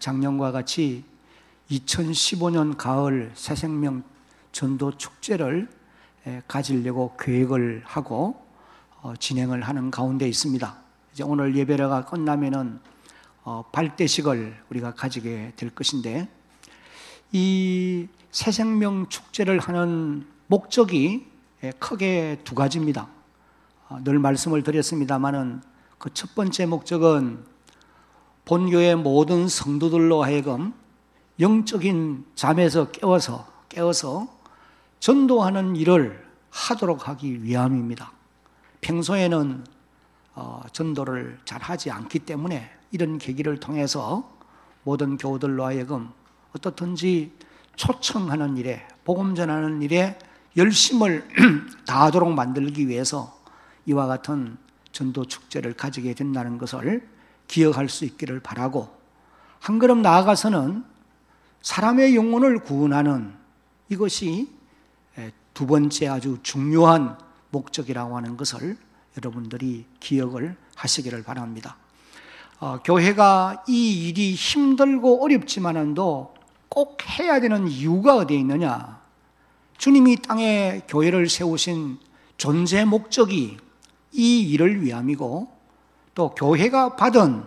작년과 같이 2015년 가을 새생명 전도 축제를 가지려고 계획을 하고 어, 진행을 하는 가운데 있습니다. 이제 오늘 예배가 끝나면은 어, 발대식을 우리가 가지게 될 것인데 이 새생명 축제를 하는 목적이 크게 두 가지입니다. 어, 늘 말씀을 드렸습니다만은 그 첫 번째 목적은 본교의 모든 성도들로 하여금 영적인 잠에서 깨워서 깨워서 전도하는 일을 하도록 하기 위함입니다. 평소에는 어, 전도를 잘 하지 않기 때문에 이런 계기를 통해서 모든 교우들로 하여금 어떻든지 초청하는 일에 복음 전하는 일에 열심을 다하도록 만들기 위해서 이와 같은 전도 축제를 가지게 된다는 것을 기억할 수 있기를 바라고 한 걸음 나아가서는 사람의 영혼을 구원하는 이것이 두 번째 아주 중요한 목적이라고 하는 것을 여러분들이 기억을 하시기를 바랍니다. 어, 교회가 이 일이 힘들고 어렵지만은도 꼭 해야 되는 이유가 어디에 있느냐? 주님이 땅에 교회를 세우신 존재 목적이 이 일을 위함이고 또 교회가 받은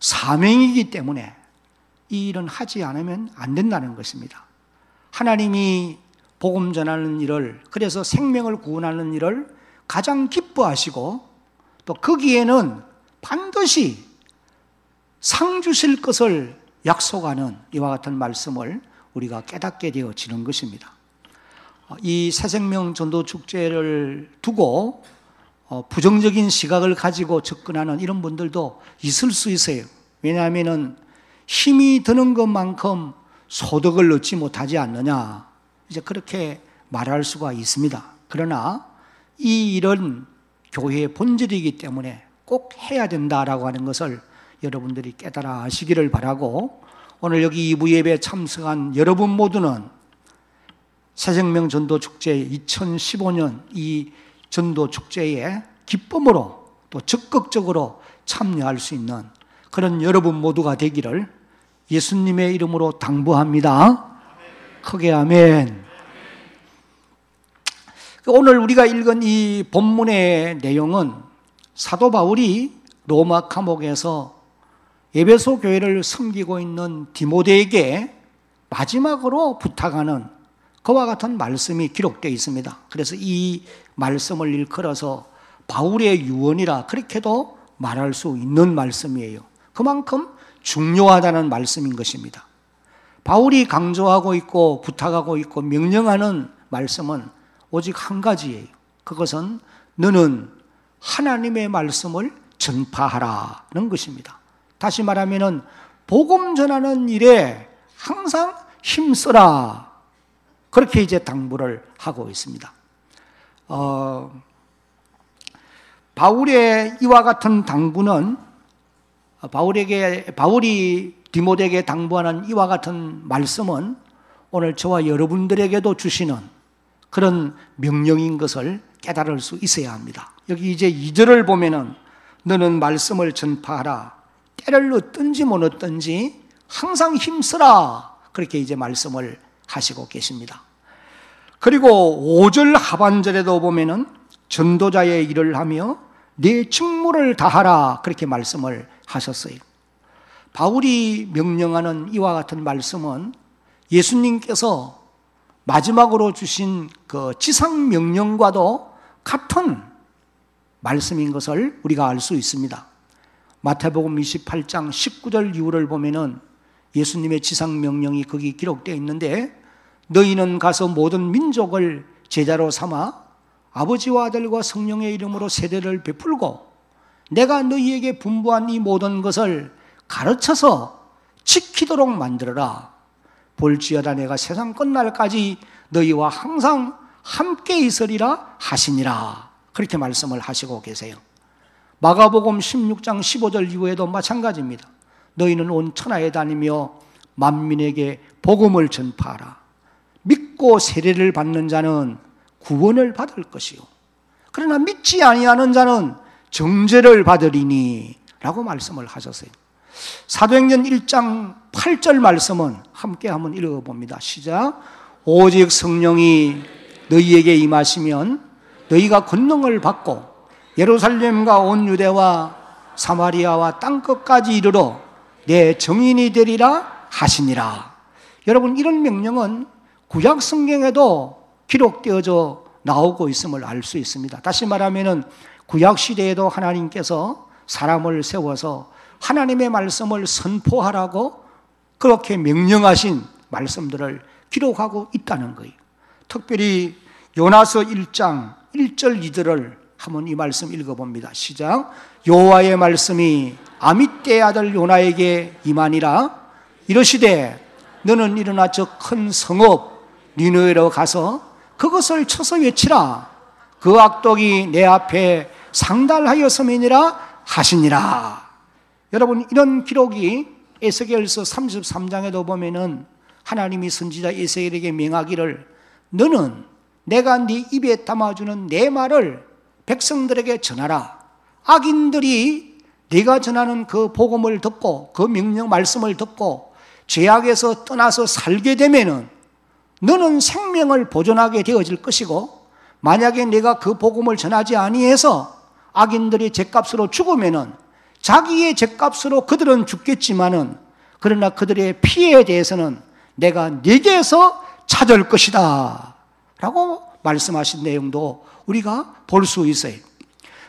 사명이기 때문에 이 일은 하지 않으면 안 된다는 것입니다. 하나님이 복음 전하는 일을 그래서 생명을 구원하는 일을 가장 기뻐하시고 또 거기에는 반드시 상 주실 것을 약속하는 이와 같은 말씀을 우리가 깨닫게 되어지는 것입니다. 이 새생명 전도 축제를 두고 어, 부정적인 시각을 가지고 접근하는 이런 분들도 있을 수 있어요. 왜냐하면 힘이 드는 것만큼 소득을 얻지 못하지 않느냐. 이제 그렇게 말할 수가 있습니다. 그러나 이 일은 교회의 본질이기 때문에 꼭 해야 된다라고 하는 것을 여러분들이 깨달아 하시기를 바라고 오늘 여기 2부 예배 참석한 여러분 모두는 새생명 전도 축제 2015년 이 전도 축제에 기쁨으로 또 적극적으로 참여할 수 있는 그런 여러분 모두가 되기를 예수님의 이름으로 당부합니다. 크게 아멘. 오늘 우리가 읽은 이 본문의 내용은 사도 바울이 로마 감옥에서 예배소 교회를 섬기고 있는 디모데에게 마지막으로 부탁하는 그와 같은 말씀이 기록되어 있습니다. 그래서 이 말씀을 일컬어서 바울의 유언이라 그렇게도 말할 수 있는 말씀이에요. 그만큼 중요하다는 말씀인 것입니다. 바울이 강조하고 있고 부탁하고 있고 명령하는 말씀은 오직 한 가지예요. 그것은 너는 하나님의 말씀을 전파하라는 것입니다. 다시 말하면은 복음 전하는 일에 항상 힘써라. 그렇게 이제 당부를 하고 있습니다. 어, 바울의 이와 같은 당부는 바울에게 바울이 디모데에게 당부하는 이와 같은 말씀은 오늘 저와 여러분들에게도 주시는 그런 명령인 것을 깨달을 수 있어야 합니다. 여기 이제 2절을 보면은 너는 말씀을 전파하라. 때를 얻든지 못 얻든지 항상 힘쓰라. 그렇게 이제 말씀을 하시고 계십니다. 그리고 5절 하반절에도 보면은 전도자의 일을 하며 내 직무를 다하라. 그렇게 말씀을 하셨어요. 바울이 명령하는 이와 같은 말씀은 예수님께서 마지막으로 주신 그 지상 명령과도 같은 말씀인 것을 우리가 알 수 있습니다. 마태복음 28장 19절 이후를 보면은 예수님의 지상 명령이 거기 기록되어 있는데 너희는 가서 모든 민족을 제자로 삼아 아버지와 아들과 성령의 이름으로 세대를 베풀고 내가 너희에게 분부한 이 모든 것을 가르쳐서 지키도록 만들어라. 볼지어다 내가 세상 끝날까지 너희와 항상 함께 있으리라 하시니라. 그렇게 말씀을 하시고 계세요. 마가복음 16장 15절 이후에도 마찬가지입니다. 너희는 온 천하에 다니며 만민에게 복음을 전파하라. 믿고 세례를 받는 자는 구원을 받을 것이요. 그러나 믿지 아니하는 자는 정죄를 받으리니 라고 말씀을 하셨어요. 사도행전 1장 8절 말씀은 함께 한번 읽어봅니다. 시작. 오직 성령이 너희에게 임하시면 너희가 권능을 받고 예루살렘과 온 유대와 사마리아와 땅끝까지 이르러 내 정인이 되리라 하시니라. 여러분 이런 명령은 구약 성경에도 기록되어져 나오고 있음을 알 수 있습니다. 다시 말하면은 구약 시대에도 하나님께서 사람을 세워서 하나님의 말씀을 선포하라고 그렇게 명령하신 말씀들을 기록하고 있다는 거예요. 특별히 요나서 1장 1절 2절을 한번 이 말씀 읽어봅니다. 시작. 여호와의 말씀이 아미떼 아들 요나에게 임하니라 이러시되 너는 일어나 저 큰 성읍 니누에로 가서 그것을 쳐서 외치라 그 악독이 내 앞에 상달하였음이니라 하시니라 여러분 이런 기록이 에스겔서 33장에도 보면은 하나님이 선지자 에스겔에게 명하기를 너는 내가 네 입에 담아주는 내 말을 백성들에게 전하라. 악인들이 네가 전하는 그 복음을 듣고 그 명령 말씀을 듣고 죄악에서 떠나서 살게 되면은 너는 생명을 보존하게 되어질 것이고 만약에 내가 그 복음을 전하지 아니해서 악인들이 죄값으로 죽으면은 자기의 죄값으로 그들은 죽겠지만은 그러나 그들의 피해에 대해서는 내가 네게서 찾을 것이다. 라고 말씀하신 내용도 우리가 볼 수 있어요.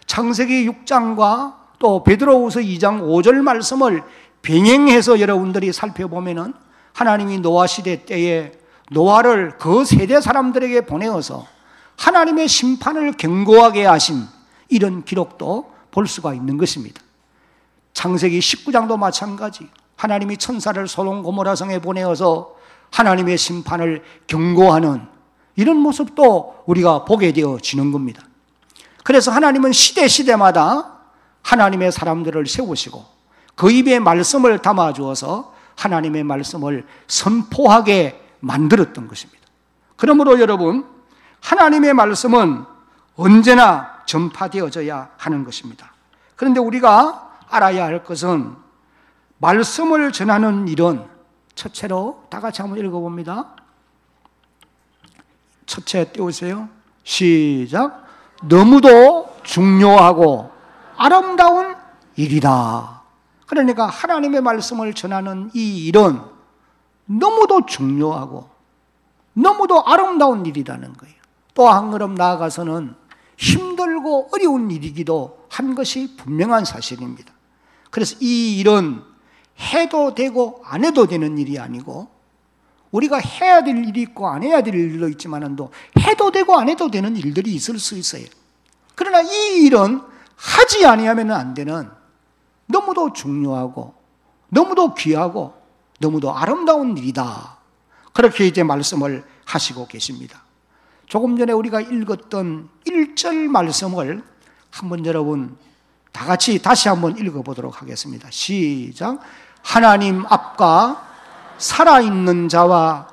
창세기 6장과 또 베드로후서 2장 5절 말씀을 병행해서 여러분들이 살펴보면은 하나님이 노아 시대 때에 노아를 그 세대 사람들에게 보내어서 하나님의 심판을 경고하게 하신 이런 기록도 볼 수가 있는 것입니다. 창세기 19장도 마찬가지. 하나님이 천사를 소돔 고모라 성에 보내어서 하나님의 심판을 경고하는 이런 모습도 우리가 보게 되어지는 겁니다. 그래서 하나님은 시대 시대마다 하나님의 사람들을 세우시고 그 입에 말씀을 담아 주어서 하나님의 말씀을 선포하게 만들었던 것입니다. 그러므로 여러분, 하나님의 말씀은 언제나 전파되어져야 하는 것입니다. 그런데 우리가 알아야 할 것은 말씀을 전하는 일은 첫째로 다 같이 한번 읽어봅니다. 첫째 띄우세요. 시작. 너무도 중요하고 아름다운 일이다. 그러니까 하나님의 말씀을 전하는 이 일은 너무도 중요하고 너무도 아름다운 일이라는 거예요. 또 한 걸음 나아가서는 힘들고 어려운 일이기도 한 것이 분명한 사실입니다. 그래서 이 일은 해도 되고 안 해도 되는 일이 아니고 우리가 해야 될 일이 있고 안 해야 될 일도 있지만도 해도 되고 안 해도 되는 일들이 있을 수 있어요. 그러나 이 일은 하지 아니하면 안 되는 너무도 중요하고 너무도 귀하고 너무도 아름다운 일이다. 그렇게 이제 말씀을 하시고 계십니다. 조금 전에 우리가 읽었던 1절 말씀을 한번 여러분 다 같이 다시 한번 읽어보도록 하겠습니다. 시작. 하나님 앞과 살아있는 자와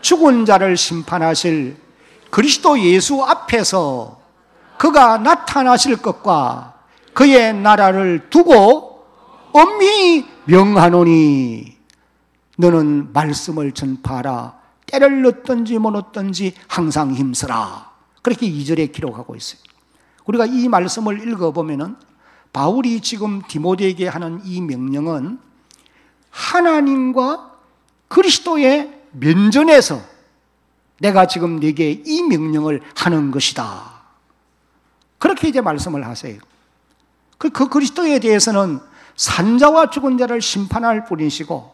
죽은 자를 심판하실 그리스도 예수 앞에서 그가 나타나실 것과 그의 나라를 두고 엄히 명하노니 너는 말씀을 전파하라 때를 넣든지 못 넣든지 항상 힘쓰라 그렇게 2절에 기록하고 있어요 우리가 이 말씀을 읽어보면 바울이 지금 디모데에게 하는 이 명령은 하나님과 그리스도의 면전에서 내가 지금 네게 이 명령을 하는 것이다. 그렇게 이제 말씀을 하세요. 그, 그 그리스도에 대해서는 산자와 죽은 자를 심판할 뿐이시고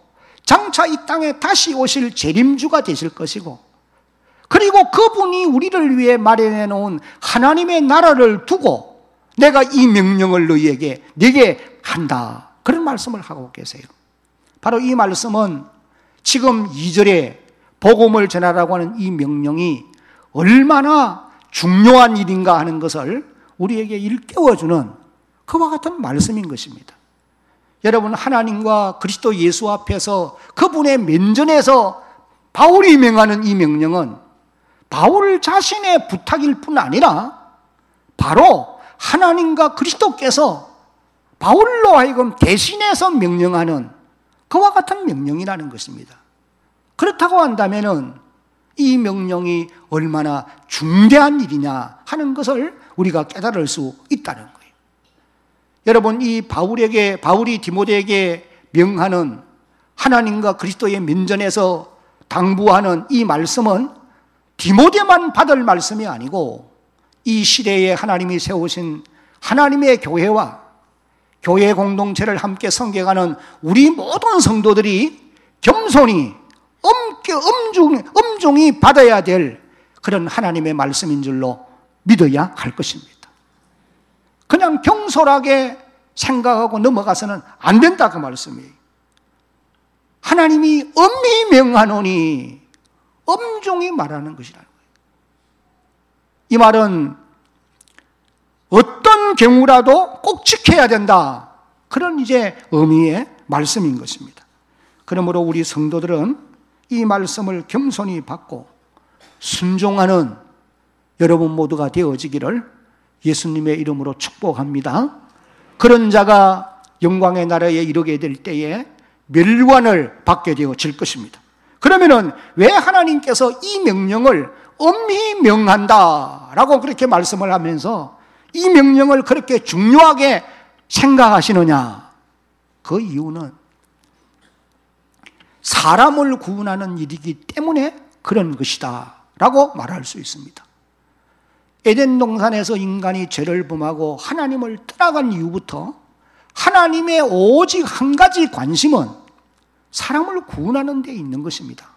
장차 이 땅에 다시 오실 재림주가 되실 것이고 그리고 그분이 우리를 위해 마련해 놓은 하나님의 나라를 두고 내가 이 명령을 너희에게 네게 한다. 그런 말씀을 하고 계세요. 바로 이 말씀은 지금 2절에 복음을 전하라고 하는 이 명령이 얼마나 중요한 일인가 하는 것을 우리에게 일깨워주는 그와 같은 말씀인 것입니다. 여러분, 하나님과 그리스도 예수 앞에서 그분의 면전에서 바울이 명하는 이 명령은 바울 자신의 부탁일 뿐 아니라 바로 하나님과 그리스도께서 바울로 하여금 대신해서 명령하는 그와 같은 명령이라는 것입니다. 그렇다고 한다면은 이 명령이 얼마나 중대한 일이냐 하는 것을 우리가 깨달을 수 있다는 거예요. 여러분 이 바울에게 바울이 디모데에게 명하는 하나님과 그리스도의 면전에서 당부하는 이 말씀은 디모데만 받을 말씀이 아니고 이 시대에 하나님이 세우신 하나님의 교회와 교회 공동체를 함께 성경하는 우리 모든 성도들이 겸손히 엄중, 엄중히 받아야 될 그런 하나님의 말씀인 줄로 믿어야 할 것입니다. 그냥 경솔하게 생각하고 넘어가서는 안 된다 그 말씀이에요. 하나님이 엄히 명하노니 엄중히 말하는 것이라는 거예요. 이 말은 어떤 경우라도 꼭 지켜야 된다. 그런 이제 의미의 말씀인 것입니다. 그러므로 우리 성도들은 이 말씀을 겸손히 받고 순종하는 여러분 모두가 되어지기를 예수님의 이름으로 축복합니다. 그런 자가 영광의 나라에 이르게 될 때에 멸관을 받게 되어질 것입니다. 그러면은 왜 하나님께서 이 명령을 엄히 명한다라고 그렇게 말씀을 하면서 이 명령을 그렇게 중요하게 생각하시느냐? 그 이유는 사람을 구원하는 일이기 때문에 그런 것이다. 라고 말할 수 있습니다. 에덴 동산에서 인간이 죄를 범하고 하나님을 떠나간 이후부터 하나님의 오직 한 가지 관심은 사람을 구원하는 데 있는 것입니다.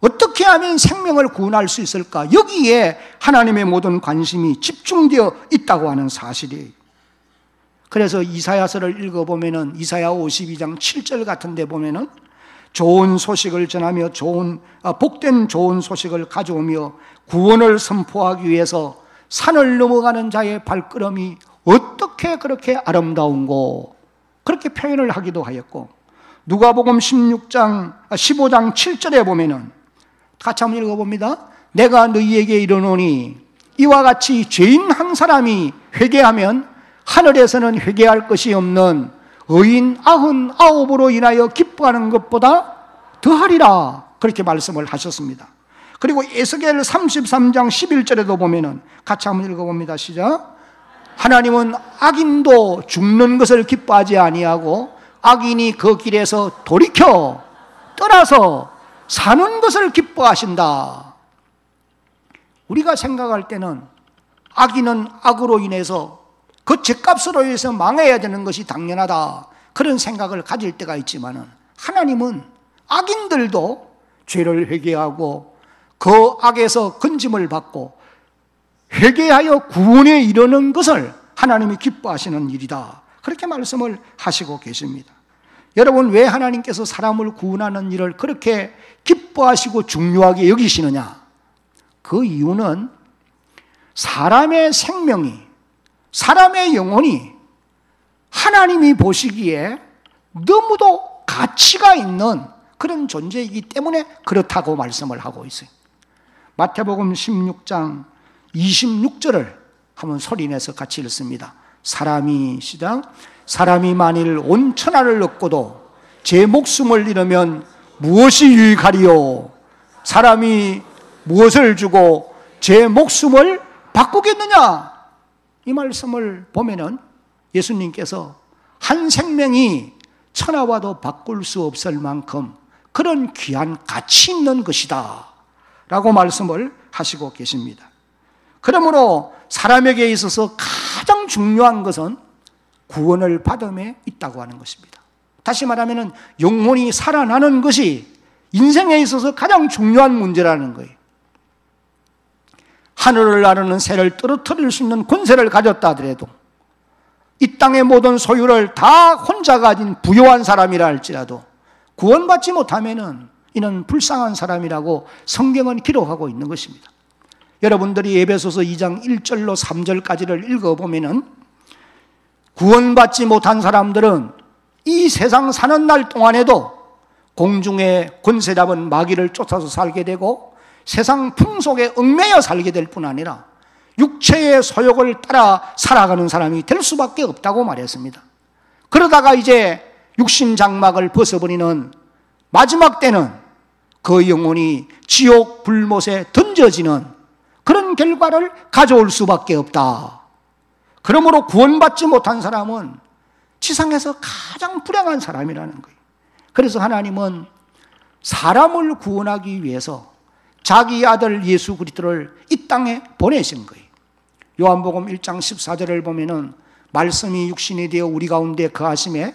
어떻게 하면 생명을 구원할 수 있을까? 여기에 하나님의 모든 관심이 집중되어 있다고 하는 사실이에요. 그래서 이사야서를 읽어보면은 이사야 52장 7절 같은 데 보면은 좋은 소식을 전하며 좋은, 아, 복된 좋은 소식을 가져오며 구원을 선포하기 위해서 산을 넘어가는 자의 발걸음이 어떻게 그렇게 아름다운고 그렇게 표현을 하기도 하였고 누가복음 16장 15장 7절에 보면은 같이 한번 읽어봅니다. 내가 너희에게 이르노니 이와 같이 죄인 한 사람이 회개하면 하늘에서는 회개할 것이 없는 의인 아흔 아홉으로 인하여 기뻐하는 것보다 더하리라 그렇게 말씀을 하셨습니다. 그리고 에스겔 33장 11절에도 보면은 같이 한번 읽어봅니다. 시작. 하나님은 악인도 죽는 것을 기뻐하지 아니하고 악인이 그 길에서 돌이켜 떠나서 사는 것을 기뻐하신다. 우리가 생각할 때는 악인은 악으로 인해서 그 죄값으로 인해서 망해야 되는 것이 당연하다. 그런 생각을 가질 때가 있지만 하나님은 악인들도 죄를 회개하고 그 악에서 건짐을 받고 회개하여 구원에 이르는 것을 하나님이 기뻐하시는 일이다. 그렇게 말씀을 하시고 계십니다. 여러분, 왜 하나님께서 사람을 구원하는 일을 그렇게 기뻐하시고 중요하게 여기시느냐? 그 이유는 사람의 생명이, 사람의 영혼이 하나님이 보시기에 너무도 가치가 있는 그런 존재이기 때문에 그렇다고 말씀을 하고 있어요. 마태복음 16장 26절을 한번 소리내서 같이 읽습니다. 사람이 시작 사람이 만일 온 천하를 얻고도 제 목숨을 잃으면 무엇이 유익하리요? 사람이 무엇을 주고 제 목숨을 바꾸겠느냐? 이 말씀을 보면은 예수님께서 한 생명이 천하와도 바꿀 수 없을 만큼 그런 귀한 가치 있는 것이다. 라고 말씀을 하시고 계십니다. 그러므로 사람에게 있어서 가장 중요한 것은 구원을 받음에 있다고 하는 것입니다. 다시 말하면 영혼이 살아나는 것이 인생에 있어서 가장 중요한 문제라는 거예요. 하늘을 나르는 새를 떨어뜨릴 수 있는 권세를 가졌다 하더라도 이 땅의 모든 소유를 다 혼자 가진 부요한 사람이라 할지라도 구원받지 못하면은 이는 불쌍한 사람이라고 성경은 기록하고 있는 것입니다. 여러분들이 예배소서 2장 1절로 3절까지를 읽어보면은 구원받지 못한 사람들은 이 세상 사는 날 동안에도 공중에 권세 잡은 마귀를 쫓아서 살게 되고 세상 풍속에 얽매여 살게 될 뿐 아니라 육체의 소욕을 따라 살아가는 사람이 될 수밖에 없다고 말했습니다. 그러다가 이제 육신 장막을 벗어버리는 마지막 때는 그 영혼이 지옥 불못에 던져지는 그런 결과를 가져올 수밖에 없다. 그러므로 구원받지 못한 사람은 지상에서 가장 불행한 사람이라는 거예요. 그래서 하나님은 사람을 구원하기 위해서 자기 아들 예수 그리스도를 이 땅에 보내신 거예요. 요한복음 1장 14절을 보면은 말씀이 육신이 되어 우리 가운데 거하심에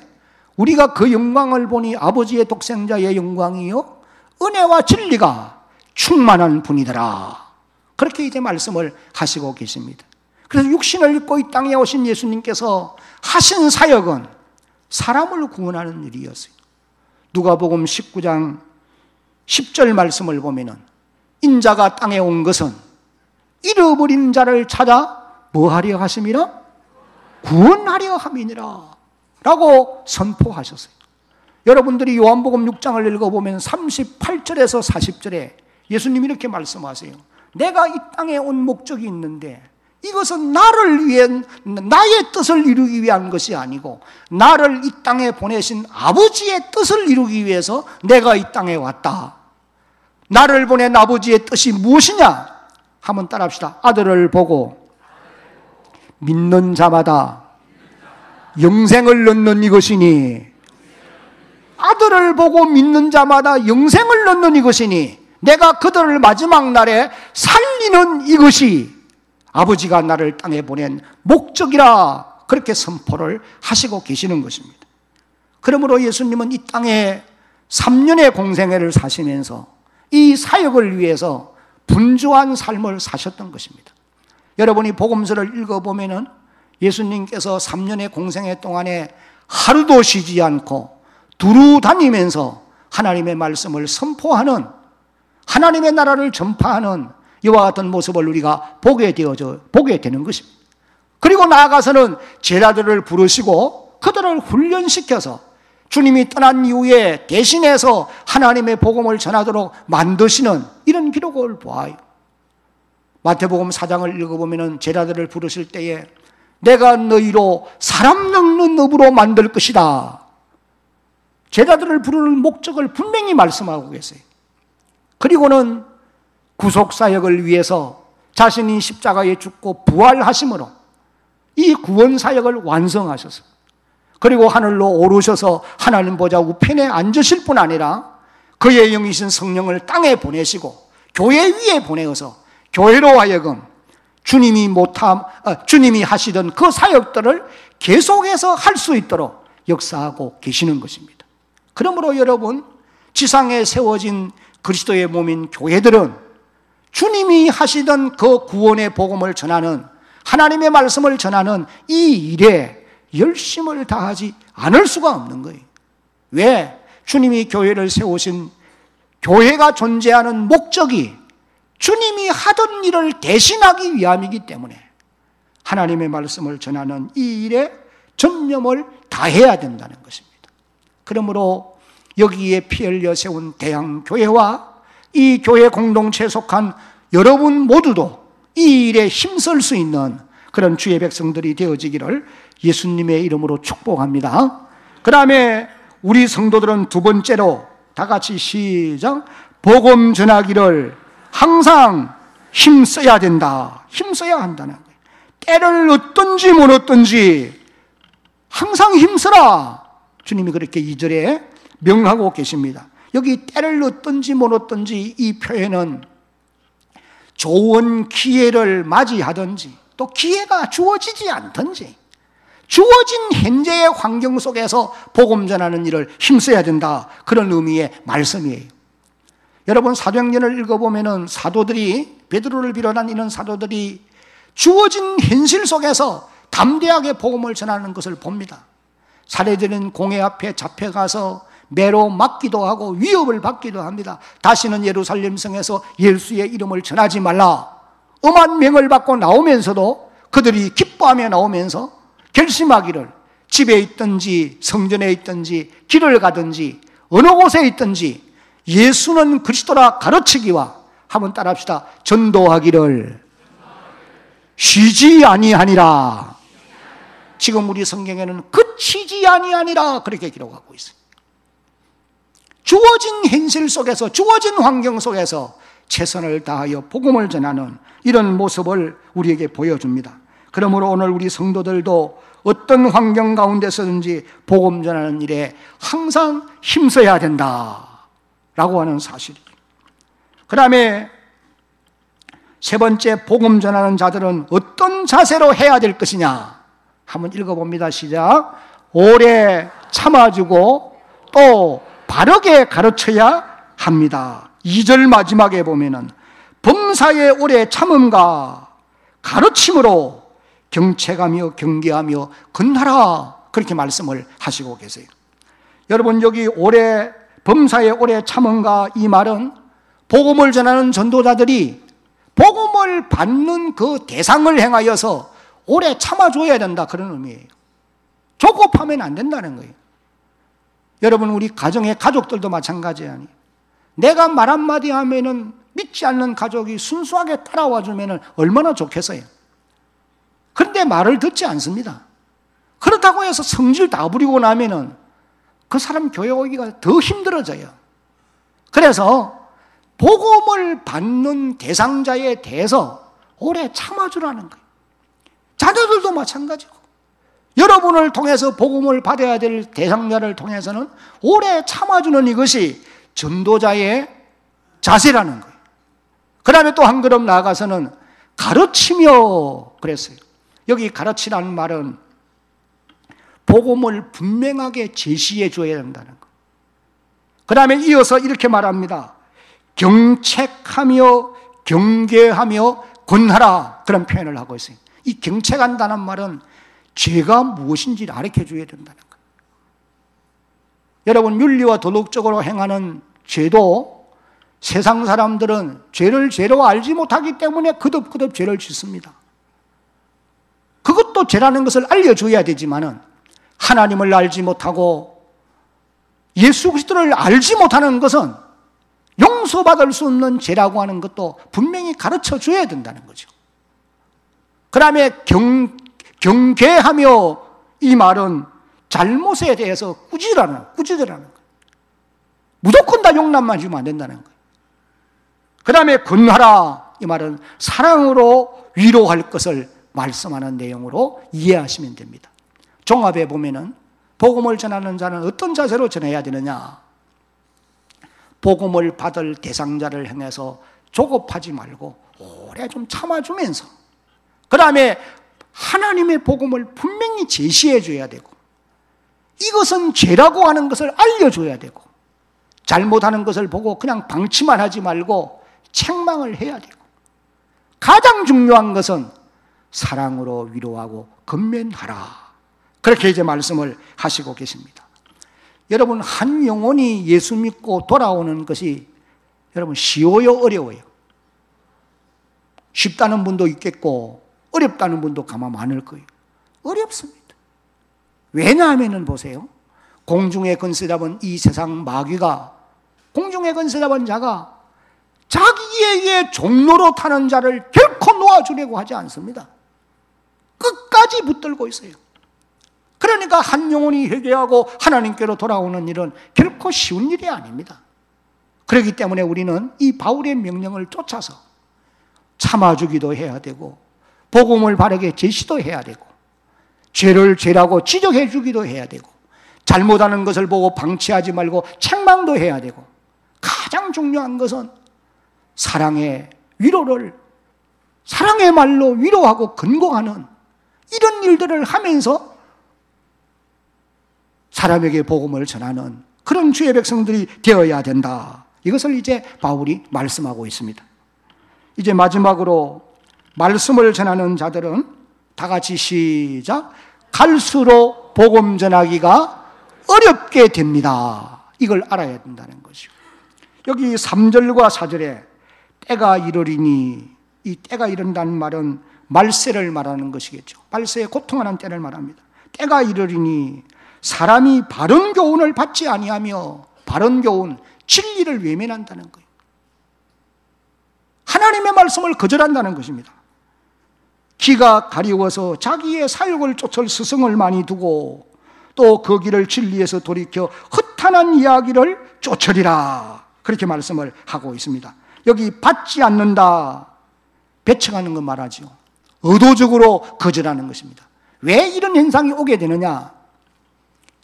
우리가 그 영광을 보니 아버지의 독생자의 영광이요 은혜와 진리가 충만한 분이더라. 그렇게 이제 말씀을 하시고 계십니다. 그래서 육신을 입고 이 땅에 오신 예수님께서 하신 사역은 사람을 구원하는 일이었어요. 누가복음 19장 10절 말씀을 보면은 인자가 땅에 온 것은 잃어버린 자를 찾아 뭐하려 하심이라? 구원하려 함이니라. 라고 선포하셨어요. 여러분들이 요한복음 6장을 읽어보면 38절에서 40절에 예수님이 이렇게 말씀하세요. 내가 이 땅에 온 목적이 있는데 이것은 나를 위해 나의 뜻을 이루기 위한 것이 아니고 나를 이 땅에 보내신 아버지의 뜻을 이루기 위해서 내가 이 땅에 왔다. 나를 보낸 아버지의 뜻이 무엇이냐? 한번 따라합시다. 아들을 보고 믿는 자마다 영생을 얻는 이것이니 아들을 보고 믿는 자마다 영생을 얻는 이것이니 내가 그들을 마지막 날에 살리는 이것이 아버지가 나를 땅에 보낸 목적이라 그렇게 선포를 하시고 계시는 것입니다. 그러므로 예수님은 이 땅에 3년의 공생애를 사시면서 이 사역을 위해서 분주한 삶을 사셨던 것입니다. 여러분이 복음서를 읽어보면은 예수님께서 3년의 공생애 동안에 하루도 쉬지 않고 두루 다니면서 하나님의 말씀을 선포하는 하나님의 나라를 전파하는 이와 같은 모습을 우리가 보게 되어져 보게 되는 것입니다. 그리고 나아가서는 제자들을 부르시고 그들을 훈련시켜서 주님이 떠난 이후에 대신해서 하나님의 복음을 전하도록 만드시는 이런 기록을 보아요. 마태복음 4장을 읽어보면 제자들을 부르실 때에 내가 너희로 사람 늙는 업으로 만들 것이다. 제자들을 부르는 목적을 분명히 말씀하고 계세요. 그리고는 구속사역을 위해서 자신이 십자가에 죽고 부활하심으로 이 구원사역을 완성하셔서 그리고 하늘로 오르셔서 하나님 보좌 우편에 앉으실 뿐 아니라 그의 영이신 성령을 땅에 보내시고 교회 위에 보내어서 교회로 하여금 주님이 못함, 어, 주님이 하시던 그 사역들을 계속해서 할 수 있도록 역사하고 계시는 것입니다. 그러므로 여러분, 지상에 세워진 그리스도의 몸인 교회들은 주님이 하시던 그 구원의 복음을 전하는 하나님의 말씀을 전하는 이 일에 열심을 다하지 않을 수가 없는 거예요. 왜? 주님이 교회를 세우신 교회가 존재하는 목적이 주님이 하던 일을 대신하기 위함이기 때문에 하나님의 말씀을 전하는 이 일에 전념을 다해야 된다는 것입니다. 그러므로 여기에 피 흘려 세운 대양교회와 이 교회 공동체에 속한 여러분 모두도 이 일에 힘쓸 수 있는 그런 주의 백성들이 되어지기를 예수님의 이름으로 축복합니다. 그 다음에 우리 성도들은 두 번째로 다 같이 시작. 복음 전하기를 항상 힘써야 된다. 힘써야 한다는 거예요. 때를 얻든지 못 얻든지 항상 힘써라. 주님이 그렇게 이절에 명하고 계십니다. 여기 때를 얻든지 못 얻든지 이 표현은 좋은 기회를 맞이하든지 또 기회가 주어지지 않든지 주어진 현재의 환경 속에서 복음 전하는 일을 힘써야 된다. 그런 의미의 말씀이에요. 여러분 사도행전을 읽어보면은 사도들이 베드로를 비롯한 이런 사도들이 주어진 현실 속에서 담대하게 복음을 전하는 것을 봅니다. 사례들은 공회 앞에 잡혀가서 매로 맞기도 하고 위협을 받기도 합니다. 다시는 예루살렘 성에서 예수의 이름을 전하지 말라. 엄한 명을 받고 나오면서도 그들이 기뻐하며 나오면서 결심하기를 집에 있든지 성전에 있든지 길을 가든지 어느 곳에 있든지 예수는 그리스도라 가르치기와 한번 따라합시다. 전도하기를 쉬지 아니하니라. 지금 우리 성경에는 그치지 아니하니라 그렇게 기록하고 있어요. 주어진 현실 속에서 주어진 환경 속에서 최선을 다하여 복음을 전하는 이런 모습을 우리에게 보여줍니다. 그러므로 오늘 우리 성도들도 어떤 환경 가운데서든지 복음 전하는 일에 항상 힘써야 된다. 라고 하는 사실이죠. 그 다음에 세 번째 복음 전하는 자들은 어떤 자세로 해야 될 것이냐? 한번 읽어봅니다. 시작. 오래 참아주고 또 바르게 가르쳐야 합니다. 2절 마지막에 보면은 범사의 오래 참음과 가르침으로 경책하며 경계하며 근하라 그렇게 말씀을 하시고 계세요. 여러분 여기 올해 범사의 올해 참음과 이 말은 복음을 전하는 전도자들이 복음을 받는 그 대상을 행하여서 오래 참아줘야 된다 그런 의미예요. 조급하면 안 된다는 거예요. 여러분 우리 가정의 가족들도 마찬가지 아니. 내가 말 한마디 하면은 믿지 않는 가족이 순수하게 따라와 주면은 얼마나 좋겠어요. 그런데 말을 듣지 않습니다. 그렇다고 해서 성질 다 부리고 나면은 그 사람 교회 오기가 더 힘들어져요. 그래서 복음을 받는 대상자에 대해서 오래 참아주라는 거예요. 자녀들도 마찬가지고. 여러분을 통해서 복음을 받아야 될 대상자를 통해서는 오래 참아주는 이것이 전도자의 자세라는 거예요. 그 다음에 또 한 걸음 나아가서는 가르치며 그랬어요. 여기 가르치라는 말은 복음을 분명하게 제시해 줘야 된다는 거. 그 다음에 이어서 이렇게 말합니다. 경책하며 경계하며 권하라 그런 표현을 하고 있어요. 이 경책한다는 말은 죄가 무엇인지를 가르쳐 줘야 된다는 거예요. 여러분 윤리와 도덕적으로 행하는 죄도 세상 사람들은 죄를 죄로 알지 못하기 때문에 그득그득 죄를 짓습니다. 그것도 죄라는 것을 알려줘야 되지만은 하나님을 알지 못하고 예수 그리스도를 알지 못하는 것은 용서받을 수 없는 죄라고 하는 것도 분명히 가르쳐 줘야 된다는 거죠. 그 다음에 경, 경계하며 이 말은 잘못에 대해서 꾸짖으라는, 꾸짖으라는 거예요. 무조건 다 용납만 주면 안 된다는 거예요. 그 다음에 근하라. 이 말은 사랑으로 위로할 것을 말씀하는 내용으로 이해하시면 됩니다. 종합에 보면은 복음을 전하는 자는 어떤 자세로 전해야 되느냐? 복음을 받을 대상자를 향해서 조급하지 말고 오래 좀 참아주면서 그 다음에 하나님의 복음을 분명히 제시해 줘야 되고 이것은 죄라고 하는 것을 알려줘야 되고 잘못하는 것을 보고 그냥 방치만 하지 말고 책망을 해야 되고 가장 중요한 것은 사랑으로 위로하고 건면하라. 그렇게 이제 말씀을 하시고 계십니다. 여러분, 한 영혼이 예수 믿고 돌아오는 것이 여러분 쉬워요, 어려워요? 쉽다는 분도 있겠고, 어렵다는 분도 가만 많을 거예요. 어렵습니다. 왜냐하면 보세요. 공중에 건세 잡은 이 세상 마귀가, 공중에 건세 잡은 자가 자기에게 종로로 타는 자를 결코 놓아주려고 하지 않습니다. 끝까지 붙들고 있어요. 그러니까 한 영혼이 회개하고 하나님께로 돌아오는 일은 결코 쉬운 일이 아닙니다. 그렇기 때문에 우리는 이 바울의 명령을 쫓아서 참아주기도 해야 되고, 복음을 바르게 제시도 해야 되고, 죄를 죄라고 지적해 주기도 해야 되고, 잘못하는 것을 보고 방치하지 말고 책망도 해야 되고, 가장 중요한 것은 사랑의 위로를, 사랑의 말로 위로하고 근거하는 이런 일들을 하면서 사람에게 복음을 전하는 그런 주의 백성들이 되어야 된다. 이것을 이제 바울이 말씀하고 있습니다. 이제 마지막으로 말씀을 전하는 자들은 다 같이 시작. 갈수록 복음 전하기가 어렵게 됩니다. 이걸 알아야 된다는 거죠. 여기 3절과 4절에 때가 이르리니 이 때가 이른다는 말은 말세를 말하는 것이겠죠. 말세에 고통하는 때를 말합니다. 때가 이르리니 사람이 바른 교훈을 받지 아니하며 바른 교훈, 진리를 외면한다는 거예요. 하나님의 말씀을 거절한다는 것입니다. 기가 가리워서 자기의 사욕을 쫓을 스승을 많이 두고 또 그 길을 진리에서 돌이켜 헛탄한 이야기를 쫓으리라. 그렇게 말씀을 하고 있습니다. 여기 받지 않는다. 배척하는 것 말하죠. 의도적으로 거절하는 것입니다. 왜 이런 현상이 오게 되느냐?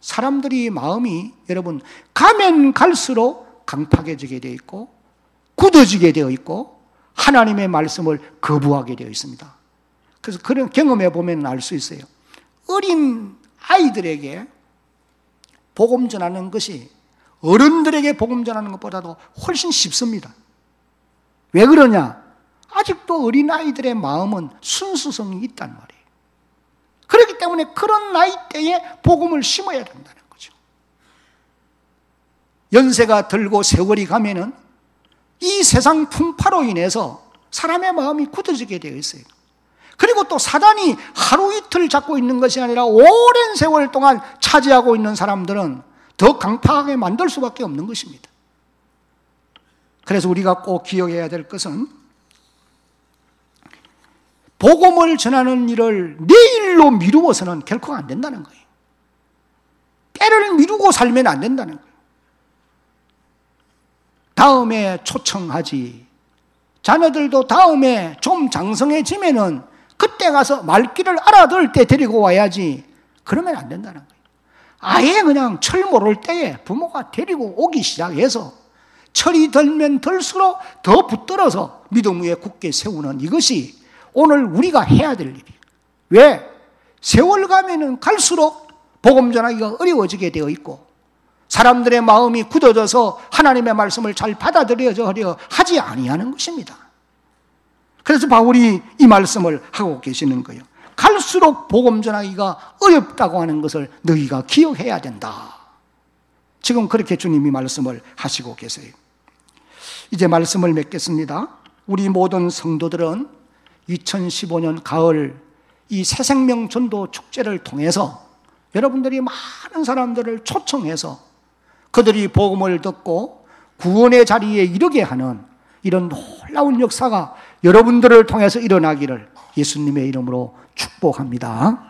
사람들이 마음이 여러분 가면 갈수록 강팍해지게 되어 있고 굳어지게 되어 있고 하나님의 말씀을 거부하게 되어 있습니다. 그래서 그런 경험해 보면 알 수 있어요. 어린 아이들에게 복음 전하는 것이 어른들에게 복음 전하는 것보다도 훨씬 쉽습니다. 왜 그러냐? 아직도 어린 아이들의 마음은 순수성이 있단 말이에요. 그렇기 때문에 그런 나이 때에 복음을 심어야 된다는 거죠. 연세가 들고 세월이 가면은 이 세상 풍파로 인해서 사람의 마음이 굳어지게 되어 있어요. 그리고 또 사단이 하루 이틀 잡고 있는 것이 아니라 오랜 세월 동안 차지하고 있는 사람들은 더 강팍하게 만들 수밖에 없는 것입니다. 그래서 우리가 꼭 기억해야 될 것은 복음을 전하는 일을 내일로 미루어서는 결코 안 된다는 거예요. 때를 미루고 살면 안 된다는 거예요. 다음에 초청하지. 자녀들도 다음에 좀 장성해지면은 그때 가서 말귀를 알아들 때 데리고 와야지. 그러면 안 된다는 거예요. 아예 그냥 철 모를 때에 부모가 데리고 오기 시작해서 철이 들면 들수록 더 붙들어서 믿음 위에 굳게 세우는 이것이 오늘 우리가 해야 될 일이에요. 왜? 세월 가면은 갈수록 복음 전하기가 어려워지게 되어 있고 사람들의 마음이 굳어져서 하나님의 말씀을 잘 받아들여져 하지 아니하는 것입니다. 그래서 바울이 이 말씀을 하고 계시는 거예요. 갈수록 복음 전하기가 어렵다고 하는 것을 너희가 기억해야 된다. 지금 그렇게 주님이 말씀을 하시고 계세요. 이제 말씀을 맺겠습니다. 우리 모든 성도들은 2015년 가을 이 새생명 전도 축제를 통해서 여러분들이 많은 사람들을 초청해서 그들이 복음을 듣고 구원의 자리에 이르게 하는 이런 놀라운 역사가 여러분들을 통해서 일어나기를 예수님의 이름으로 축복합니다.